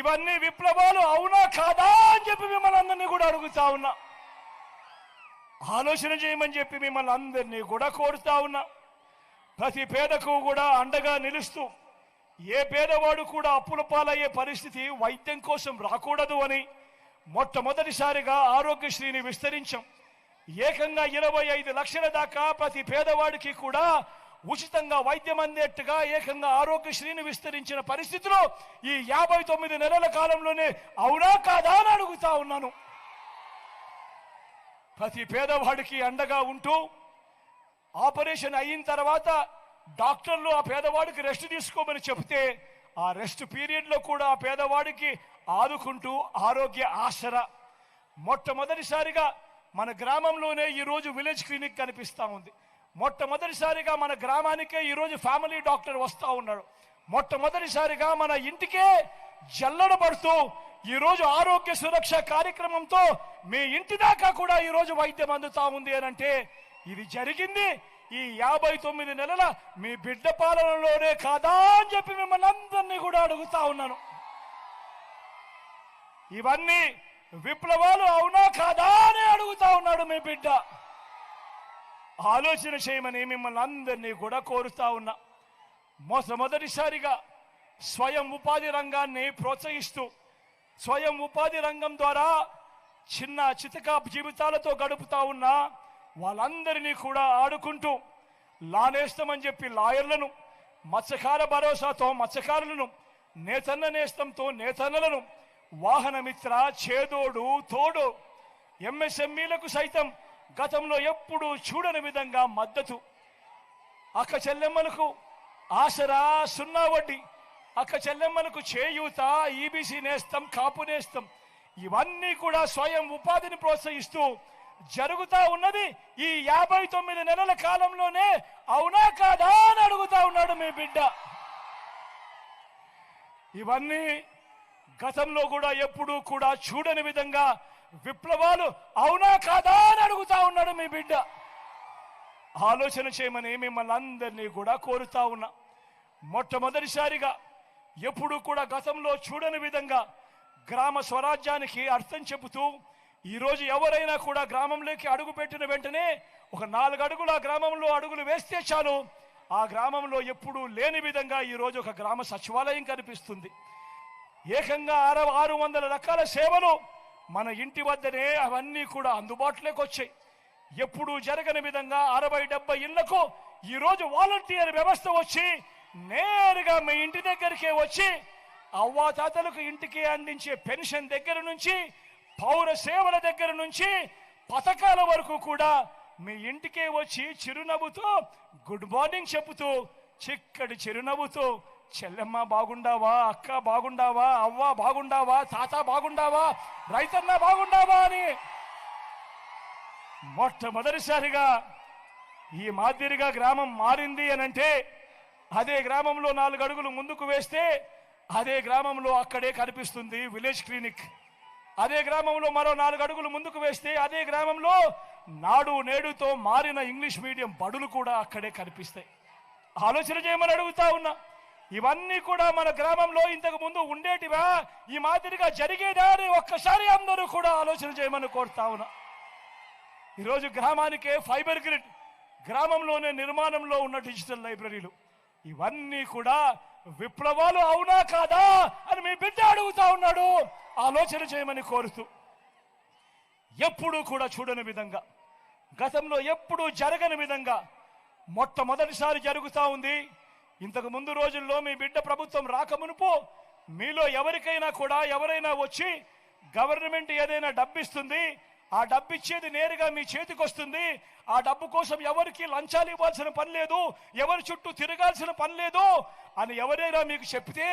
ఇవన్నీ విప్లవాలు అవునా కాదా అని చెప్పి మిమ్మల్ని అందరినీ కూడా అడుగుతా ఉన్నా. ఆలోచన చేయమని చెప్పి మిమ్మల్ని అందరినీ కూడా కోరుతా ఉన్నా. ప్రతి పేదకు కూడా అండగా నిలుస్తూ ఏ పేదవాడు కూడా అప్పుల పాలయ్యే పరిస్థితి వైద్యం కోసం రాకూడదు అని మొట్టమొదటిసారిగా ఆరోగ్యశ్రీని విస్తరించాం. ఏకంగా ఇరవై ఐదు లక్షల దాకా ప్రతి పేదవాడికి కూడా ఉచితంగా వైద్యం అందేట్టుగా ఏకంగా ఆరోగ్యశ్రీని విస్తరించిన పరిస్థితిలో ఈ యాభై తొమ్మిది నెలల కాలంలోనే అవునా కాదా అని అడుగుతా ఉన్నాను. ప్రతి పేదవాడికి అండగా ఉంటూ ఆపరేషన్ అయిన తర్వాత డాక్టర్లు ఆ పేదవాడికి రెస్ట్ తీసుకోమని చెబితే ఆ రెస్ట్ పీరియడ్లో కూడా ఆ పేదవాడికి ఆదుకుంటూ ఆరోగ్య ఆసర. మొట్టమొదటిసారిగా మన గ్రామంలోనే ఈరోజు విలేజ్ క్లినిక్ కనిపిస్తూ ఉంది. మొట్టమొదటిసారిగా మన గ్రామానికే ఈరోజు ఫ్యామిలీ డాక్టర్ వస్తూ ఉన్నాడు. మొట్టమొదటిసారిగా మన ఇంటికే జల్లడ పడుతూ ఈరోజు ఆరోగ్య సురక్ష కార్యక్రమంతో మీ ఇంటి దాకా కూడా ఈరోజు వైద్యం అందుతా ఉంది అని అంటే ఇది జరిగింది. ఈ యాభై తొమ్మిది నెలల మీ బిడ్డ పాలనలోనే కాదా అని చెప్పి మిమ్మల్ని అందరినీ కూడా అడుగుతా ఉన్నాను. ఇవన్నీ విప్లవాలు అవునా కాదా అని అడుగుతా ఉన్నాడు మీ బిడ్డ. ఆలోచన చేయమని మిమ్మల్ని అందరినీ కూడా కోరుతా ఉన్నా. మొట్టమొదటిసారిగా స్వయం ఉపాధి రంగాన్ని ప్రోత్సహిస్తూ స్వయం ఉపాధి రంగం ద్వారా చిన్న చితక జీవితాలతో గడుపుతా ఉన్న వాళ్ళందరినీ కూడా ఆడుకుంటూ లానేస్తామని చెప్పి లాయర్లను మత్స్యకార భరోసాతో మత్స్యకారులను నేతన్న నేస్తంతో నేతన్నలను వాహనమిత్ర చేదోడు తోడు ఎంఎస్ఎంఈలకు సైతం గతంలో ఎప్పుడూ చూడని విధంగా మద్దతు. అక్క చెల్లెమ్మలకు ఆసరా సున్నా వడ్డీ. అక్క చెల్లెమ్మలకు చేయూత ఈబీసీ నేస్తం కాపు నేస్తం. ఇవన్నీ కూడా స్వయం ఉపాధిని ప్రోత్సహిస్తూ జరుగుతా ఉన్నది ఈ యాభై తొమ్మిది నెలల కాలంలోనే. అవునా కాదా అని అడుగుతా ఉన్నాడు మీ బిడ్డ. ఇవన్నీ గతంలో కూడా ఎప్పుడూ కూడా చూడని విధంగా విప్లవాలు అవునా కాదా అని అడుగుతా ఉన్నాడు మీ బిడ్డ. ఆలోచన చేయమని మిమ్మల్ని అందరినీ కూడా కోరుతా ఉన్నా. మొట్టమొదటిసారిగా ఎప్పుడు కూడా గతంలో చూడని విధంగా గ్రామ స్వరాజ్యానికి అర్థం చెబుతూ ఈరోజు ఎవరైనా కూడా గ్రామంలోకి అడుగు పెట్టిన వెంటనే ఒక నాలుగు అడుగులు ఆ గ్రామంలో అడుగులు వేస్తే చాలు. ఆ గ్రామంలో ఎప్పుడూ లేని విధంగా ఈరోజు ఒక గ్రామ సచివాలయం కనిపిస్తుంది. ఏకంగా ఆరు ఆరు వందల రకాల సేవలు మన ఇంటి వద్దనే అవన్నీ కూడా అందుబాటులోకి వచ్చాయి. ఎప్పుడూ జరగని విధంగా అరవై డెబ్బై ఇళ్ళకు ఈరోజు వాలంటీర్ వ్యవస్థ వచ్చి నేరుగా మీ ఇంటి దగ్గరికే వచ్చి అవ్వాతాతలకు ఇంటికి అందించే పెన్షన్ దగ్గర నుంచి పౌర సేవల దగ్గర నుంచి పథకాల వరకు కూడా మీ ఇంటికే వచ్చి చిరునవ్వుతో గుడ్ మార్నింగ్ చెబుతూ చిక్కటి చిరునవ్వుతో చెల్లెమ్మ బాగుండావా అక్క బాగుండావా అవ్వ బాగుండావా తాత బాగుండావా రైతన్న బాగుండావా అని మొట్టమొదటిసారిగా ఈ మాదిరిగా గ్రామం మారింది అని అంటే అదే గ్రామంలో నాలుగు అడుగులు ముందుకు వేస్తే అదే గ్రామంలో అక్కడే కనిపిస్తుంది విలేజ్ క్లినిక్. అదే గ్రామంలో మరో నాలుగు అడుగులు ముందుకు వేస్తే అదే గ్రామంలో నాడు నేడుతో మారిన ఇంగ్లీష్ మీడియం బడులు కూడా అక్కడే కనిపిస్తాయి. ఆలోచన చేయమని అడుగుతా ఉన్నా. ఇవన్నీ కూడా మన గ్రామంలో ఇంతకు ముందు ఉండేటివా? ఈ మాదిరిగా జరిగేదా అని ఒక్కసారి అందరూ కూడా ఆలోచన చేయమని కోరుతా ఉన్నా. ఈరోజు గ్రామానికే ఫైబర్ గ్రిడ్ గ్రామంలోనే నిర్మాణంలో ఉన్న డిజిటల్ లైబ్రరీలు. ఇవన్నీ కూడా విప్లవాలు అవునా కాదా అని మీ బిడ్డ అడుగుతా ఉన్నాడు. ఆలోచన చేయమని కోరుతూ. ఎప్పుడూ కూడా చూడని విధంగా గతంలో ఎప్పుడూ జరగని విధంగా మొట్టమొదటిసారి జరుగుతూ ఉంది. ఇంతకు ముందు రోజుల్లో మీ బిడ్డ ప్రభుత్వం రాకమునుపు మీలో ఎవరికైనా కూడా ఎవరైనా వచ్చి గవర్నమెంట్ ఏదైనా డబ్బిస్తుంది ఆ డబ్బు ఇచ్చేది నేరుగా మీ చేతికి వస్తుంది ఆ డబ్బు కోసం ఎవరికి లంచాలు ఇవ్వాల్సిన పని లేదు ఎవరి చుట్టూ తిరగాల్సిన పని లేదు అని ఎవరైనా మీకు చెప్తే